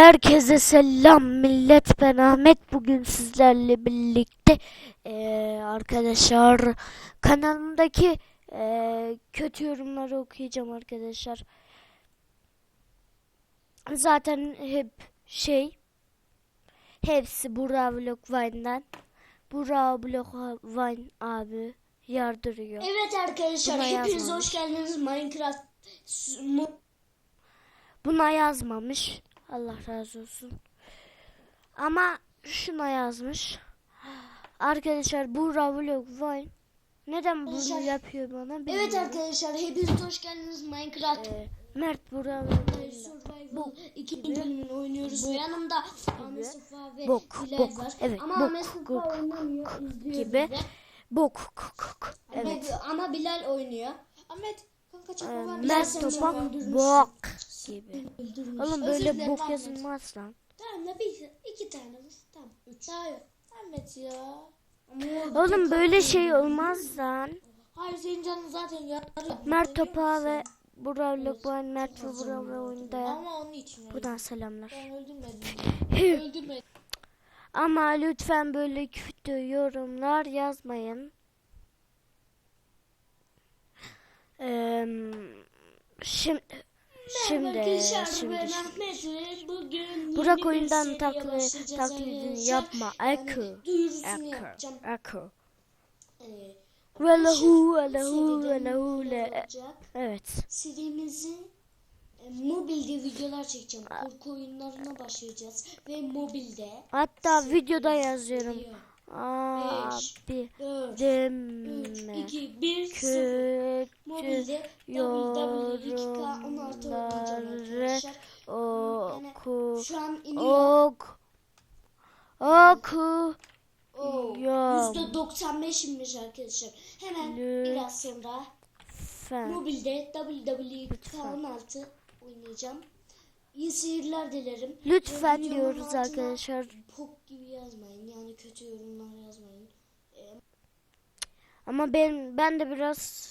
Herkese selam millet ben Ahmet bugün sizlerle birlikte eee, arkadaşlar kanalımdaki eee, kötü yorumları okuyacağım arkadaşlar. Zaten hep şey hepsi Burak Vlog Vine'den Burak Vlog Vine abi yardırıyor. Evet arkadaşlar Buna hepiniz yazmamış. hoş geldiniz Minecraft Buna yazmamış. Allah razı olsun. Ama şuna yazmış. Arkadaşlar bu Vlog Vine. Neden bunu Arkadaşlar- yapıyor bana Evet bilmiyorum. arkadaşlar hepiniz hoş geldiniz Minecraft Ee, Mert Burak Survival 2. bölümünü oynuyoruz. Yanımda Ahmet Sefa ve Bok, bok, var. evet, Ama bok, Ahmet bok, oynamıyor, gibi. Bok kuk Evet. Ama Bilal oynuyor. Ahmet kanka Ee, çapa var. Mert sen beni Topak bok gibi. Öldürmüş. Oğlum Özür böyle dilerim bok yazılmaz lan. Tamam da bir iki tane vur. Tamam. Üç. Daha yok. Ahmet ya. Ama Oğlum böyle şey olmaz lan. Hayır senin canın zaten yarı. Mert Topak ve Burak Vlog Vine Mert ve Burak ve oyunda. Ama onun için öldüm. Buradan selamlar. Ben öldürmedim. öldürmedim. Ama lütfen böyle kötü yorumlar yazmayın. Eee şimdi şimdi şimdi ve bugün Burak oyundan takli, taklidini yapma. Akı. Akı. Akı. Seriden velahu videolar le. Evet. Serimizi e, mobilde videolar çekeceğim. Korku oyunlarına başlayacağız. Ve mobilde Hatta videoda yazıyorum. Beş, Abi 4, 3, deme. 2, 1, 0. Kötü Mobilde www.2k16 oynayacağım yorumları arkadaşlar. oku. İniyor. Ok. Oku. Oo, Ya. %95 inmiş arkadaşlar. Hemen Lü- biraz sonra mobilde www.k16 oynayacağım. İyi seyirler dilerim. Lütfen videomun diyoruz arkadaşlar. Pok gibi yazmayın. Yani kötü yorumlar yazmayın. Ama ben ben de biraz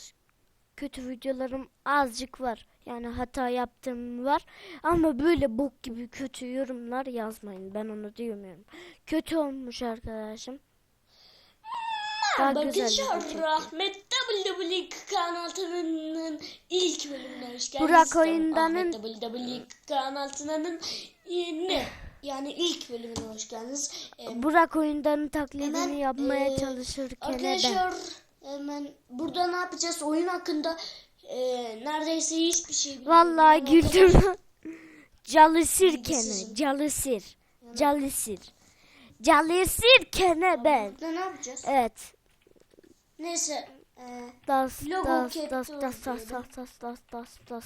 kötü videolarım azıcık var. Yani hata yaptığım var. Ama böyle bok gibi kötü yorumlar yazmayın. Ben onu diyemiyorum. Kötü olmuş arkadaşım. Daha Arkadaşlar. Rahmet www.k16'nın ilk bölümüne hoş geldiniz. Burak oyundanın- Ahmet www.k16'nın yeni yani ilk bölümüne hoş geldiniz. Ee, Burak oyundan taklidini Hemen, yapmaya eee, çalışırken ben. Hemen burada ne yapacağız? Oyun hakkında e, neredeyse hiçbir şey bilmiyorum. Vallahi güldüm. Calisir kene. Calisir. Calisir. Calisir kene ben. Burada ne yapacağız? Evet. Neyse. e, Das das das das das das das das das das.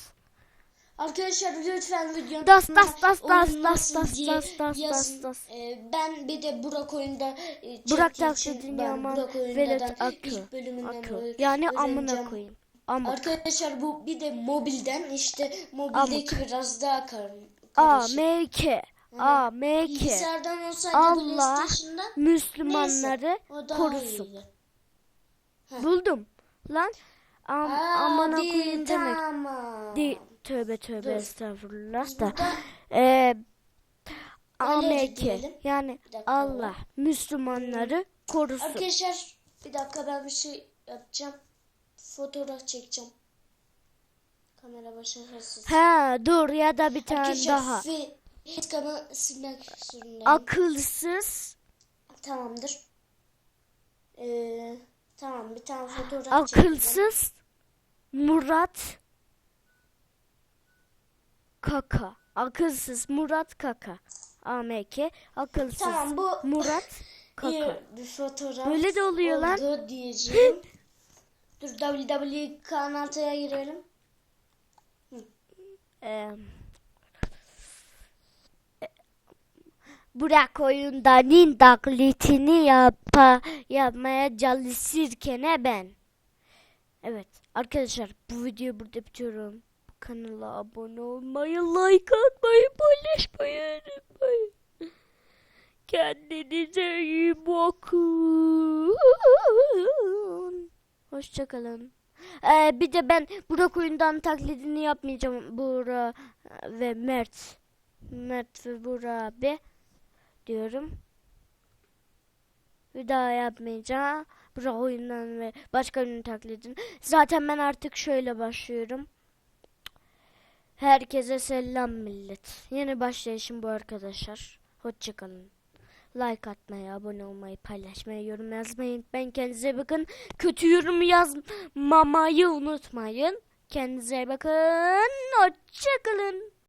Arkadaşlar lütfen videonun Das das das das das das das das das das. E, ben bir de Burak oyunda e, Burak taklidini oyundan velet akı. Akı. Yani amına koyayım. Ama Arkadaşlar bu bir de mobilden işte mobildeki biraz daha kar A. M K A M K Allah Müslümanları neyse, korusun. Buldum. Lan am, amına Abi, koyayım demek. Tamam. Di, tövbe tövbe Dur. estağfurullah da. AMK diyelim. yani. Allah Müslümanları korusun. arkadaşlar bir dakika ben bir şey yapacağım. Fotoğraf çekeceğim. Kamera başarısız. Ha dur ya da bir tane Arkadaşlar daha. silmek zorundayım. Akılsız, Tamamdır. Ee, tamam bir tane fotoğraf çekeceğim. akılsız Murat Kaka. Akılsız Murat Kaka. AMK akılsız Tamam bu Murat Kaka. bir fotoğraf. Böyle de oluyor lan. diyeceğim. Dur WWE kanalına girelim. Ee, Burak oyundanın taklitini yapa, yapmaya çalışırken ben. Evet arkadaşlar bu videoyu burada bitiriyorum. Kanala abone olmayı, like atmayı, paylaşmayı unutmayın. Kendinize iyi bakın. Hoşçakalın. Ee, bir de ben Burak oyundan taklidini yapmayacağım. Burak ve Mert. Mert ve Burak abi diyorum. Bir daha yapmayacağım. Burak oyundan ve başka ünlü taklidin. Zaten ben artık şöyle başlıyorum. Herkese selam millet. Yeni başlayışım bu arkadaşlar. Hoşçakalın. Like atmayı, abone olmayı, paylaşmayı, yorum yazmayı unutmayın. Kendinize bakın. Kötü yorum yazmamayı unutmayın. Kendinize bakın. Hoşçakalın.